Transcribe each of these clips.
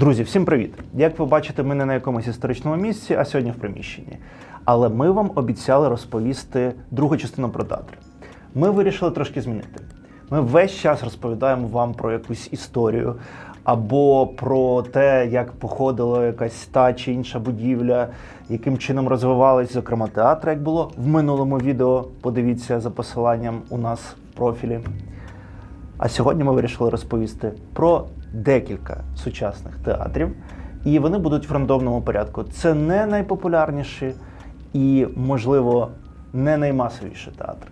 Друзі, всім привіт! Як ви бачите, ми не на якомусь історичному місці, а сьогодні в приміщенні. Але ми вам обіцяли розповісти другу частину про театр. Ми вирішили трошки змінити. Ми весь час розповідаємо вам про якусь історію або про те, як походила якась та чи інша будівля, яким чином розвивалась, зокрема, театр, як було в минулому відео. Подивіться за посиланням у нас в профілі. А сьогодні ми вирішили розповісти про декілька сучасних театрів, і вони будуть в рандомному порядку. Це не найпопулярніші і, можливо, не наймасовіші театри.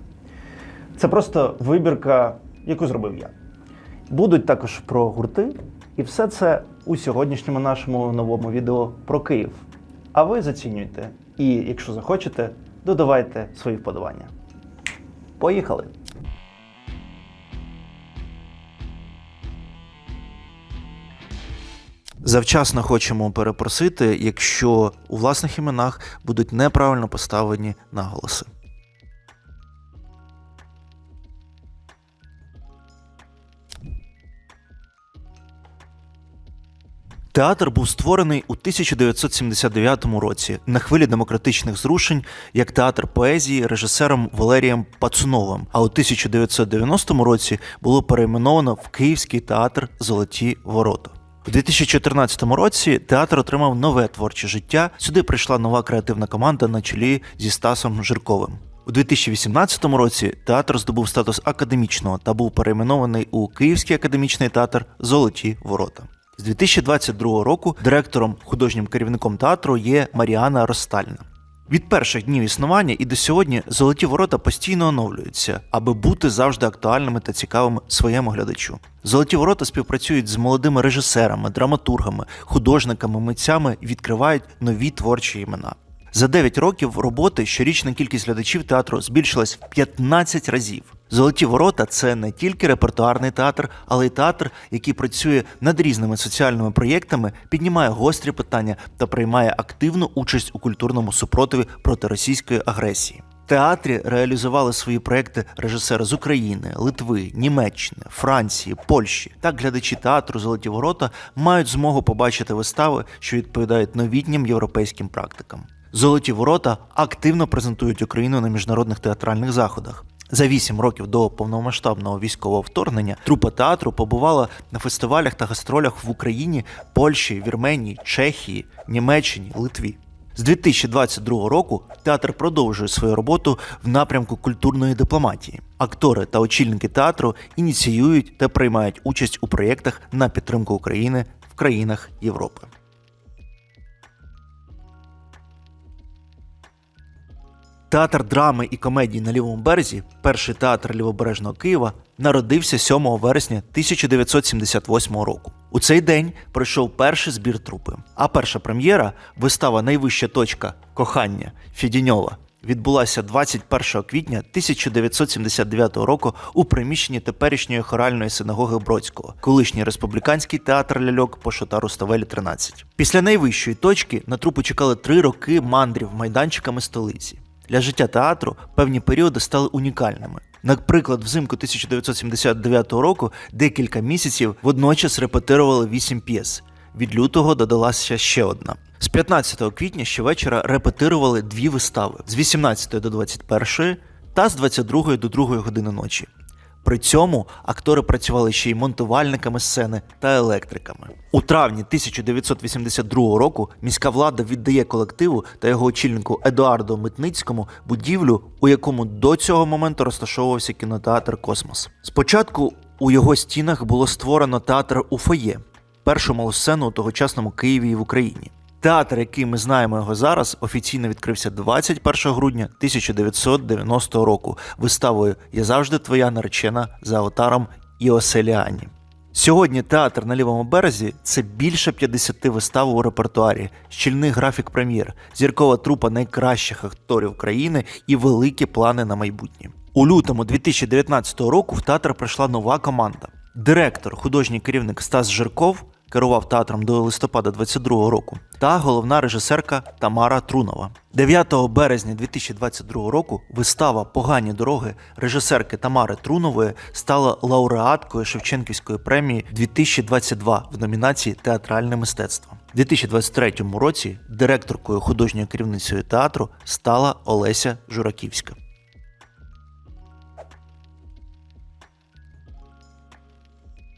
Це просто вибірка, яку зробив я. Будуть також про гурти, і все це у сьогоднішньому нашому новому відео про Київ. А ви зацінюйте і, якщо захочете, додавайте свої вподобання. Поїхали! Завчасно хочемо перепросити, якщо у власних іменах будуть неправильно поставлені наголоси. Театр був створений у 1979 році на хвилі демократичних зрушень як театр поезії режисером Валерієм Пацуновим. А у 1990 році було перейменовано в Київський театр Золоті Ворота. У 2014 році театр отримав нове творче життя. Сюди прийшла нова креативна команда на чолі зі Стасом Жирковим. У 2018 році театр здобув статус академічного та був перейменований у Київський академічний театр Золоті Ворота. З 2022 року директором художнім керівником театру є Маріана Ростальна. Від перших днів існування і до сьогодні золоті ворота постійно оновлюються, аби бути завжди актуальними та цікавими своєму глядачу. Золоті ворота співпрацюють з молодими режисерами, драматургами, художниками, митцями і відкривають нові творчі імена. За 9 років роботи щорічна кількість глядачів театру збільшилась в 15 разів. Золоті ворота це не тільки репертуарний театр, але й театр, який працює над різними соціальними проєктами, піднімає гострі питання та приймає активну участь у культурному супротиві проти російської агресії. Театрі реалізували свої проекти режисери з України, Литви, Німеччини, Франції, Польщі. Так глядачі театру Золоті ворота мають змогу побачити вистави, що відповідають новітнім європейським практикам. Золоті ворота активно презентують Україну на міжнародних театральних заходах. За вісім років до повномасштабного військового вторгнення трупа театру побувала на фестивалях та гастролях в Україні, Польщі, Вірменії, Чехії, Німеччині, Литві. З 2022 року театр продовжує свою роботу в напрямку культурної дипломатії. Актори та очільники театру ініціюють та приймають участь у проєктах на підтримку України в країнах Європи. Театр драми і комедії на лівому березі, перший театр лівобережного Києва, народився 7 вересня 1978 року. У цей день пройшов перший збір трупи. А перша прем'єра, вистава Найвища точка кохання Фідіньова, відбулася 21 квітня 1979 року у приміщенні теперішньої хоральної синагоги Бродського, колишній республіканський театр ляльок по Шота Руставелі 13. Після найвищої точки на трупу чекали три роки мандрів майданчиками столиці. Для життя театру певні періоди стали унікальними. Наприклад, взимку 1979 року декілька місяців водночас репетирували вісім п'єс. Від лютого додалася ще одна. З 15 квітня щовечора репетирували дві вистави з 18 до 21 та з 22 до 2 години ночі. При цьому актори працювали ще й монтувальниками сцени та електриками. У травні 1982 року міська влада віддає колективу та його очільнику Едуарду Митницькому будівлю, у якому до цього моменту розташовувався кінотеатр Космос. Спочатку у його стінах було створено театр у фоє, першу малу сцену у тогочасному Києві і в Україні. Театр, який ми знаємо його зараз, офіційно відкрився 21 грудня 1990 року виставою Я завжди твоя наречена за отаром Іоселіані. Сьогодні театр на лівому березі це більше 50 вистав у репертуарі, щільний графік прем'єр, зіркова трупа найкращих акторів країни і великі плани на майбутнє. У лютому 2019 року в театр прийшла нова команда. Директор, художній керівник Стас Жирков керував театром до листопада 22 року, та головна режисерка Тамара Трунова. 9 березня 2022 року вистава Погані дороги режисерки Тамари Трунової стала лауреаткою Шевченківської премії 2022 в номінації Театральне мистецтво. У 2023 році директоркою художньою керівницею театру стала Олеся Жураківська.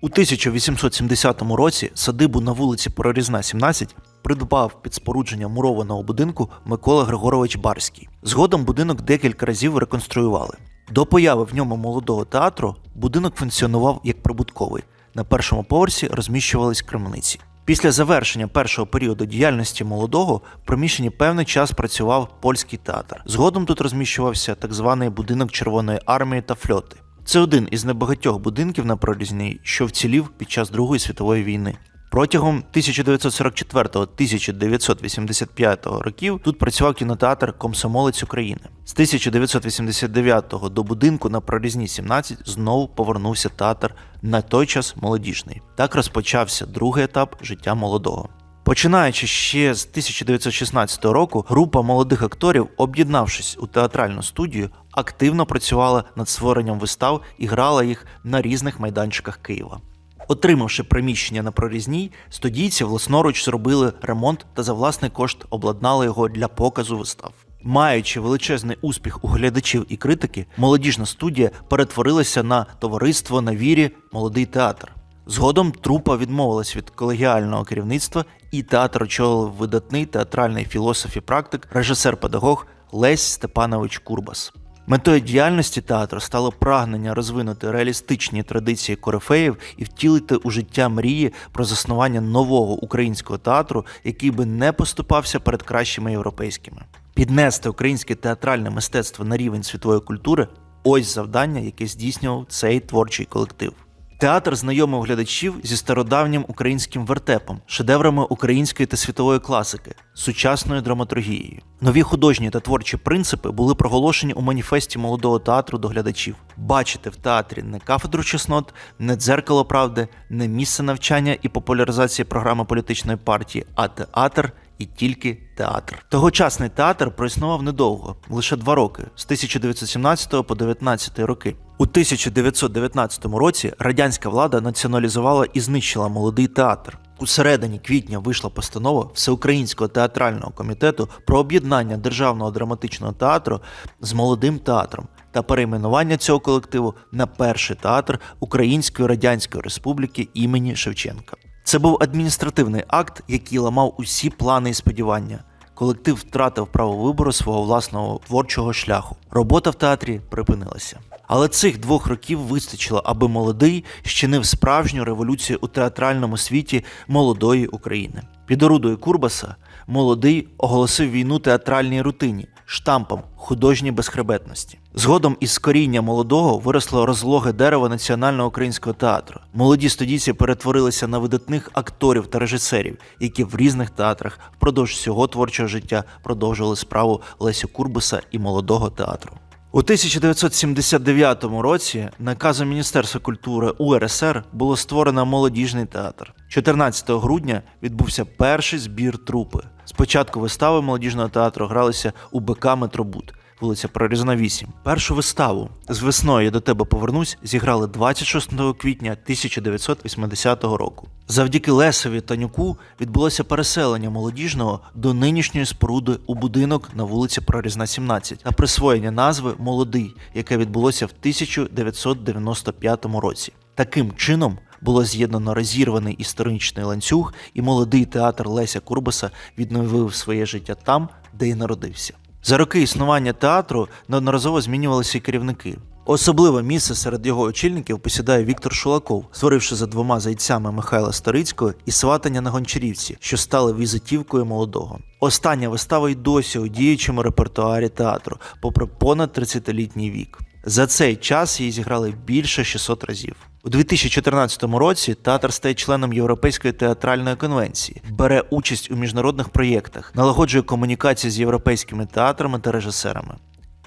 У 1870 році садибу на вулиці Прорізна, 17 придбав під спорудження мурованого будинку Микола Григорович Барський. Згодом будинок декілька разів реконструювали. До появи в ньому молодого театру будинок функціонував як прибутковий. На першому поверсі розміщувались крамниці. Після завершення першого періоду діяльності молодого в приміщенні певний час працював польський театр. Згодом тут розміщувався так званий будинок Червоної армії та фльоти. Це один із небагатьох будинків на прорізні, що вцілів під час Другої світової війни. Протягом 1944-1985 років тут працював кінотеатр Комсомолець України. З 1989 до будинку на прорізні 17 знову повернувся театр на той час молодіжний. Так розпочався другий етап життя молодого. Починаючи ще з 1916 року, група молодих акторів, об'єднавшись у театральну студію, активно працювала над створенням вистав і грала їх на різних майданчиках Києва. Отримавши приміщення на прорізній, студійці власноруч зробили ремонт та за власний кошт обладнали його для показу вистав. Маючи величезний успіх у глядачів і критики, молодіжна студія перетворилася на товариство на вірі Молодий театр. Згодом трупа відмовилась від колегіального керівництва, і театр очолив видатний театральний філософ і практик, режисер-педагог Лесь Степанович Курбас. Метою діяльності театру стало прагнення розвинути реалістичні традиції корифеїв і втілити у життя мрії про заснування нового українського театру, який би не поступався перед кращими європейськими. Піднести українське театральне мистецтво на рівень світової культури ось завдання, яке здійснював цей творчий колектив. Театр знайомив глядачів зі стародавнім українським вертепом, шедеврами української та світової класики, сучасною драматургією. Нові художні та творчі принципи були проголошені у маніфесті молодого театру до глядачів. Бачити в театрі не кафедру чеснот, не дзеркало правди, не місце навчання і популяризації програми політичної партії, а театр і тільки театр. Тогочасний театр проіснував недовго, лише два роки з 1917 по 19 роки. У 1919 році радянська влада націоналізувала і знищила молодий театр. У середині квітня вийшла постанова Всеукраїнського театрального комітету про об'єднання державного драматичного театру з молодим театром та перейменування цього колективу на перший театр Української Радянської Республіки імені Шевченка. Це був адміністративний акт, який ламав усі плани і сподівання. Колектив втратив право вибору свого власного творчого шляху. Робота в театрі припинилася. Але цих двох років вистачило, аби молодий щинив справжню революцію у театральному світі молодої України. Під орудою Курбаса молодий оголосив війну театральній рутині, штампам художній безхребетності. Згодом із коріння молодого виросло розлоге дерево національного українського театру. Молоді студійці перетворилися на видатних акторів та режисерів, які в різних театрах впродовж всього творчого життя продовжували справу Лесю Курбаса і молодого театру. У 1979 році наказом Міністерства культури УРСР було створено молодіжний театр. 14 грудня відбувся перший збір трупи. Спочатку вистави молодіжного театру гралися у БК Метробут, вулиця Прорізна 8. Першу виставу з весною я до тебе повернусь зіграли 26 квітня 1980 року. Завдяки Лесові Танюку відбулося переселення молодіжного до нинішньої споруди у будинок на вулиці Прорізна 17 та присвоєння назви Молодий, яке відбулося в 1995 році. Таким чином було з'єднано розірваний історичний ланцюг, і молодий театр Леся Курбаса відновив своє життя там, де й народився. За роки існування театру неодноразово змінювалися і керівники. Особливе місце серед його очільників посідає Віктор Шулаков, створивши за двома зайцями Михайла Старицького і сватання на Гончарівці, що стали візитівкою молодого. Остання вистава й досі у діючому репертуарі театру, попри понад 30-літній вік. За цей час її зіграли більше 600 разів. У 2014 році театр стає членом Європейської театральної конвенції, бере участь у міжнародних проєктах, налагоджує комунікацію з європейськими театрами та режисерами.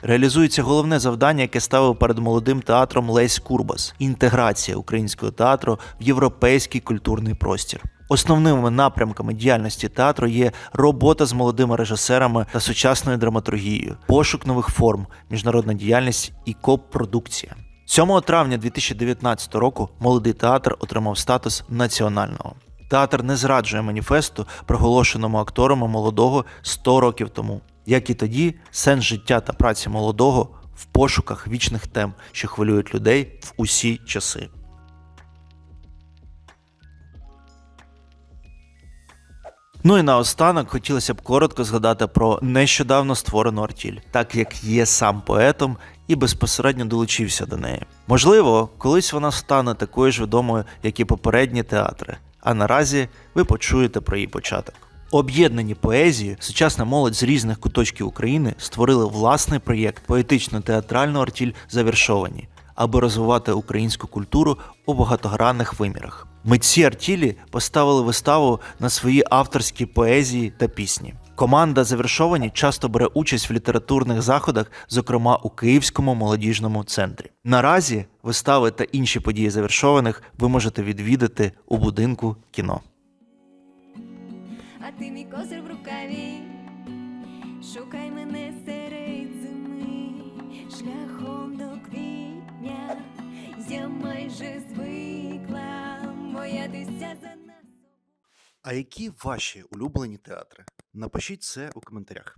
Реалізується головне завдання, яке ставив перед молодим театром Лесь Курбас інтеграція українського театру в європейський культурний простір. Основними напрямками діяльності театру є робота з молодими режисерами та сучасною драматургією, пошук нових форм, міжнародна діяльність і коп-продукція. 7 травня 2019 року молодий театр отримав статус національного. Театр не зраджує маніфесту, проголошеному акторами молодого 100 років тому. Як і тоді, сенс життя та праці молодого в пошуках вічних тем, що хвилюють людей в усі часи. Ну і наостанок хотілося б коротко згадати про нещодавно створену артіль, так як є сам поетом і безпосередньо долучився до неї. Можливо, колись вона стане такою ж відомою, як і попередні театри. А наразі ви почуєте про її початок. Об'єднані поезії, сучасна молодь з різних куточків України створили власний проєкт поетично-театральну артіль завіршовані, аби розвивати українську культуру у багатогранних вимірах. Митці артілі поставили виставу на свої авторські поезії та пісні. Команда завершовані часто бере участь в літературних заходах, зокрема у Київському молодіжному центрі. Наразі вистави та інші події завершованих ви можете відвідати у будинку кіно. Ти мій козир в рукаві, шукай мене серед зими, шляхом до квітня, я майже звикла боятися за нас. А які ваші улюблені театри? Напишіть це у коментарях.